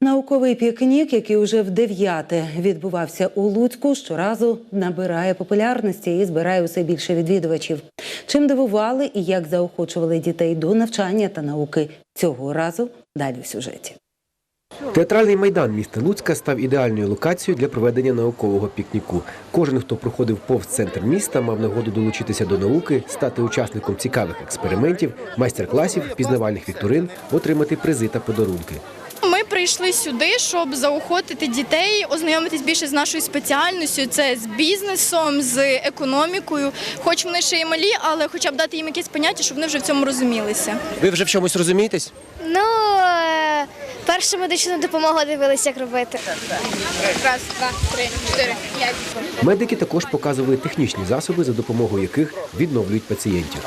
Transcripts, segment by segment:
Науковий пікнік, який уже в дев'яте відбувався у Луцьку, щоразу набирає популярності і збирає усе більше відвідувачів. Чим дивували і як заохочували дітей до навчання та науки цього разу далі в сюжеті. Театральний майдан міста Луцька став ідеальною локацією для проведення наукового пікніку. Кожен, хто проходив повз центр міста, мав нагоду долучитися до науки, стати учасником цікавих експериментів, майстер-класів, пізнавальних вікторин, отримати призи та подарунки. Прийшли сюди, щоб заохотити дітей, ознайомитись більше з нашою спеціальністю. Це з бізнесом, з економікою. Хоч вони ще й малі, але хоча б дати їм якесь поняття, щоб вони вже в цьому розумілися. Ви вже в чомусь розумієтесь? Ну, першу медичну допомогу дивилися, як робити. Раз, два, три, чотири, п'ять. Медики також показували технічні засоби, за допомогою яких відновлюють пацієнтів.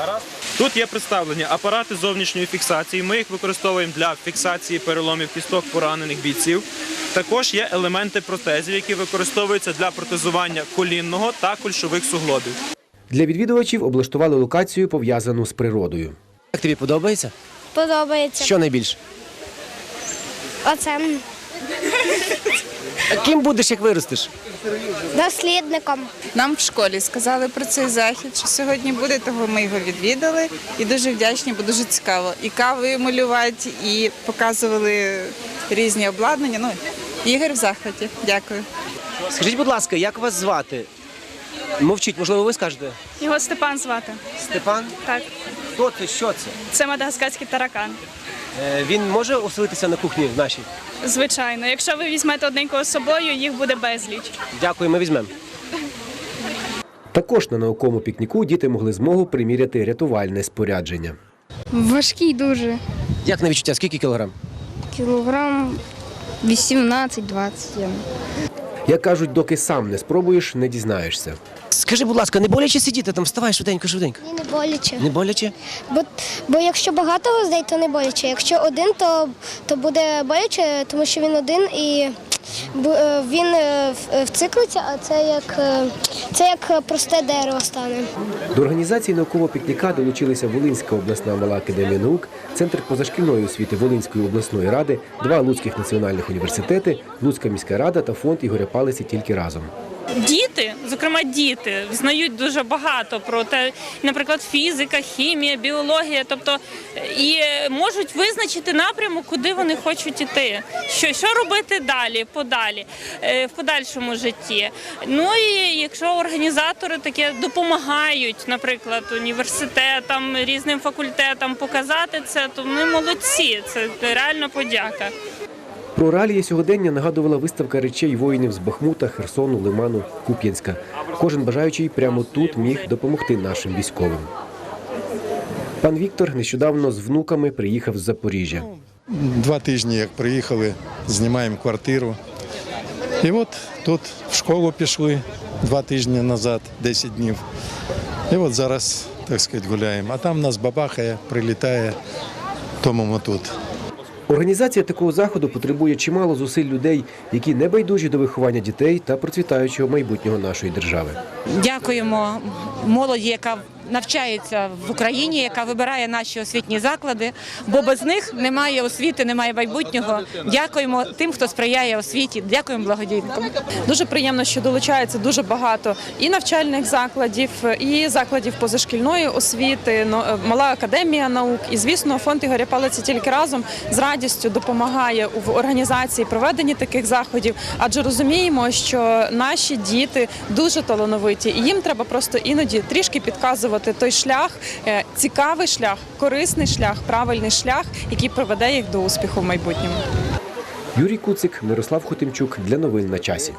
Тут є представлені апарати зовнішньої фіксації. Ми їх використовуємо для фіксації переломів кісток поранених бійців. Також є елементи протезів, які використовуються для протезування колінного та кульшових суглобів. Для відвідувачів облаштували локацію, пов'язану з природою. Як тобі подобається? Подобається. Що найбільше? Оце А ким будеш, як виростеш? дослідником. Нам в школі сказали про цей захід, що сьогодні буде, того ми його відвідали і дуже вдячні, бо дуже цікаво. І кавою малювати, і показували різні обладнання. Ну, Ігор в захваті. Дякую. Скажіть, будь ласка, як вас звати? Мовчіть, можливо, ви скажете? Його Степан звати. Степан? Так, Хто це? Що це? це мадагаскарський таракан. Е, Він може оселитися на кухні нашій? Звичайно, якщо ви візьмете одненького з собою, їх буде безліч. Дякую, ми візьмемо. Також на науковому пікніку діти могли змогу приміряти рятувальне спорядження. Важкий дуже. Як на відчуття? Скільки кілограм? Кілограм 18-20. Як кажуть, доки сам не спробуєш, не дізнаєшся. Скажи, будь ласка, не боляче сидіти там? Вставай швиденько, швиденько. Ні, не боляче. Не боляче? Бо, бо якщо багато гвоздей, то не боляче. Якщо один, то, то буде боляче, тому що він один і е, він е, в- вциклиться, а це як, е, це як просте дерево стане. До організації наукового пікніка долучилися Волинська обласна мала академія наук, Центр позашкільної освіти Волинської обласної ради, два Луцьких національних університети, Луцька міська рада та фонд Ігоря Палиці тільки разом. Діти, зокрема діти, знають дуже багато про те, наприклад, фізика, хімія, біологія, тобто і можуть визначити напрямок, куди вони хочуть іти, що, що робити далі, подалі, е, в подальшому житті. Ну і якщо організатори таке допомагають, наприклад, університетам, різним факультетам показати це, то вони молодці. Це реально подяка. Про реалії сьогодення нагадувала виставка речей воїнів з Бахмута, Херсону, Лиману, Куп'янська. Кожен бажаючий прямо тут міг допомогти нашим військовим. Пан Віктор нещодавно з внуками приїхав з Запоріжжя. Два тижні, як приїхали, знімаємо квартиру. І от тут в школу пішли два тижні назад, 10 днів. І от зараз, так сказати, гуляємо. А там нас бабахає, прилітає, тому ми тут. Організація такого заходу потребує чимало зусиль людей, які не байдужі до виховання дітей та процвітаючого майбутнього нашої держави. Дякуємо молоді, яка навчається в Україні, яка вибирає наші освітні заклади, бо без них немає освіти, немає майбутнього. Дякуємо тим, хто сприяє освіті. Дякуємо благодійникам. Дуже приємно, що долучається дуже багато і навчальних закладів, і закладів позашкільної освіти, но- мала академія наук. І звісно, фонд Ігоря Палиці тільки разом з радістю допомагає в організації проведенні таких заходів, адже розуміємо, що наші діти дуже талановиті, і їм треба просто іноді трішки підказувати той шлях, е, цікавий шлях, корисний шлях, правильний шлях, який приведе їх до успіху в майбутньому. Юрій Куцик, Мирослав Хотимчук для новин на часі.